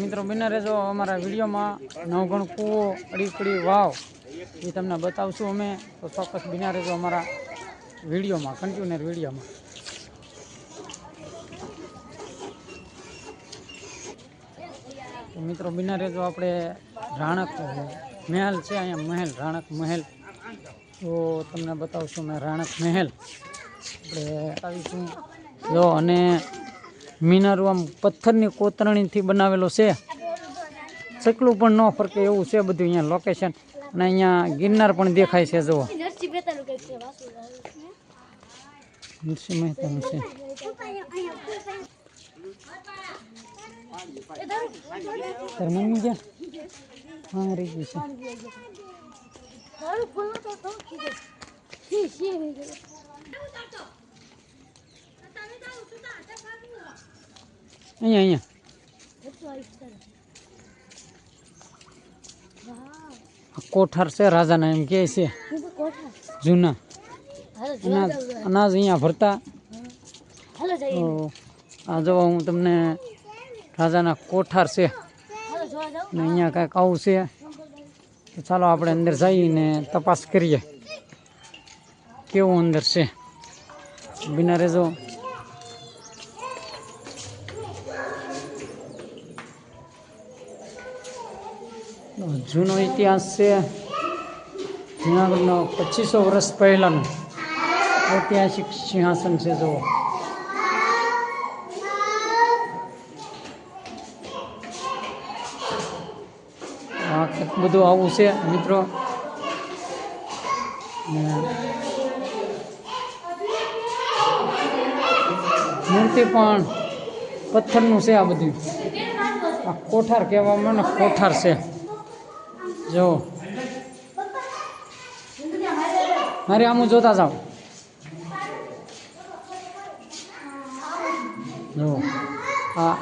મિત્રો બિના રહેજો અમારા વિડીયોમાં નવગણ કૂવો અડીકડી વાવ, એ તમને બતાવશું અમે. તો ચોક્કસ બિના રહેજો અમારા વિડીયોમાં કન્ટિન્યુઅર વિડીયોમાં. મિત્રો બિના રહેજો આપણે રાણક મહેલ છે, અહીંયા મહેલ, રાણક મહેલ. તો તમને બતાવશું મેં રાણક મહેલ. આપણે બતાવીશું. જો અને મિનારું આમ પથ્થરની કોતરણીથી બનાવેલો છે. ચકલું પણ ન ફરકે એવું છે બધું અહીંયા લોકેશન અને અહીંયા ગિરનાર પણ દેખાય છે જુઓ. મમ્મી ક્યાં? હા રહી ગયું છે મારું ફૂલ તો તો ખીજે શી શી હે ગયો અહીંયા અહીંયા. કોઠાર છે, રાજાના એમ કે છે. જૂના. અનાજ અનાજ અહીંયા ભરતા. આ જો હું તમને રાજાના કોઠાર છે જોવા જાવ ને અહીંયા કાંઈક આવું છે, તો ચાલો આપણે અંદર જઈને તપાસ કરીએ. કેવું અંદર છે? બિના રહેજો. જૂનો ઇતિહાસ છે. જુનાગઢનો પચીસો વર્ષ પહેલાંનું ઐતિહાસિક સિંહાસન છે, જુઓ. આ બધું આવું છે, મિત્રો. મૂર્તિ પણ પથ્થરનું છે આ બધું. આ કોઠાર કહેવામાં ને, કોઠાર છે. જો. મારે આમ જોતા જાઓ. જો.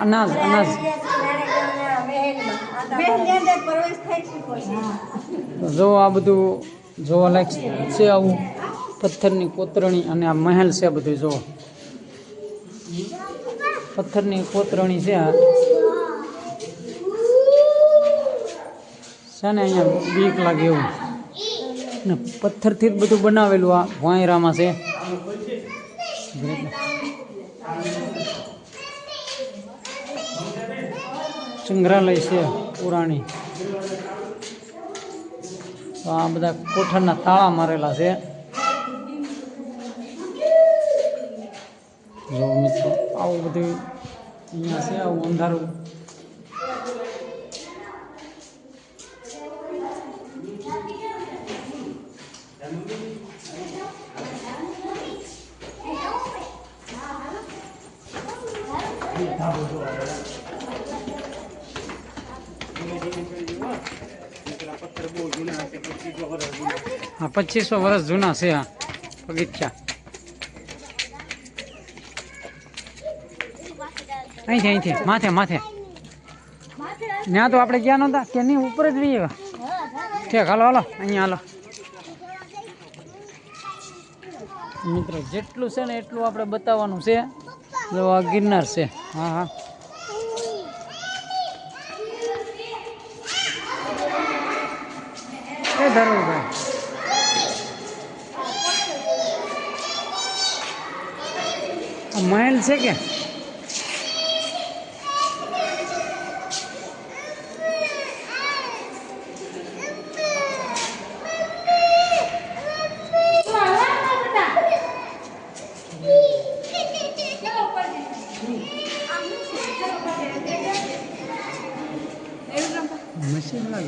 અનાજ અનાજ. જો આ બધું જોવા લાયક છે આવું. પથ્થરની કોતરણી અને આ મહેલ છે બધું, જો. પથ્થરની કોતરણી છે આ. છે ને અહીંયા બીક લાગે એવું. ને પથ્થરથી જ બધું બનાવેલું આ વાંયરામાં છે. સંગ્રહાલય છે પુરાણી. તો આ બધા કોઠારના તાળા મારેલા છે. જો મિત્રો, આવું બધું અહીંયા છે, આવું અંધારું. હા, પચીસો વર્ષ જૂના છે, હા. બગીચા. અહીંથી અહીંથી, માથે માથે. ત્યાં તો આપણે ગયા નહોતા, કે નહીં, ઉપર જ રહીએ. ઠીક, હાલો હાલો, અહીંયા હાલો. મિત્રો, જેટલું છે ને એટલું આપણે બતાવવાનું છે. જો આ ગિરનાર છે. હા હા. એ ધરવું ભાઈ આ મહેલ છે કે?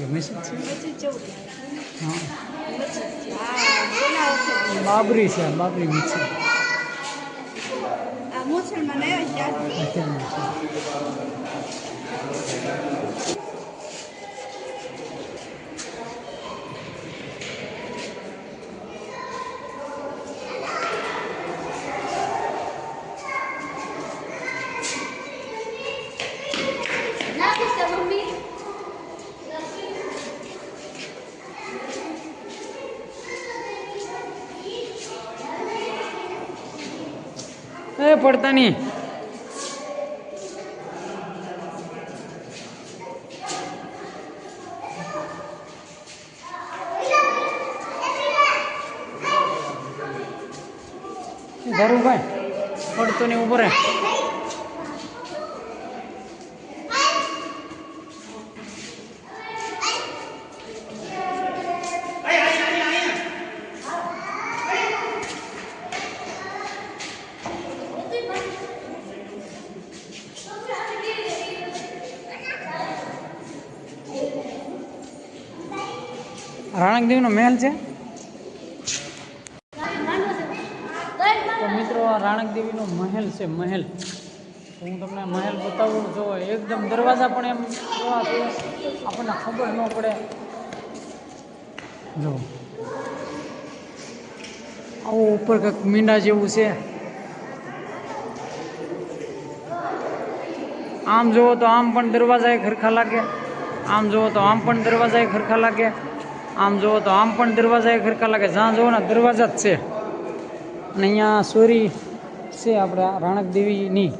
મશીન છે? હા. બાબરી છે બાબરી મશીન અત્યારનું છે. પડતા નહીં ધરુભાઈ પડતો નહીં ઊભો રહે. રાણકદેવીનો મહેલ છે. તો મિત્રો, આ રાણકદેવીનો મહેલ છે, મહેલ. હું તમને મહેલ બતાવું, જો એકદમ દરવાજા પણ એમ એવા આપણને ખબર ન પડે. જો. આવું ઉપર કંઈક મીંડા જેવું છે. આમ જુઓ તો આમ પણ દરવાજા ખરખા લાગે. આમ જુઓ તો આમ પણ દરવાજા ખરખા લાગે. આમ જુઓ તો આમ પણ દરવાજા એ લાગે. જ્યાં જુઓ ને દરવાજા જ છે. અને અહીંયા સોરી છે આપણે રાણક દેવીની.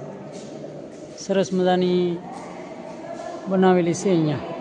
સરસ મજાની બનાવેલી છે અહીંયા.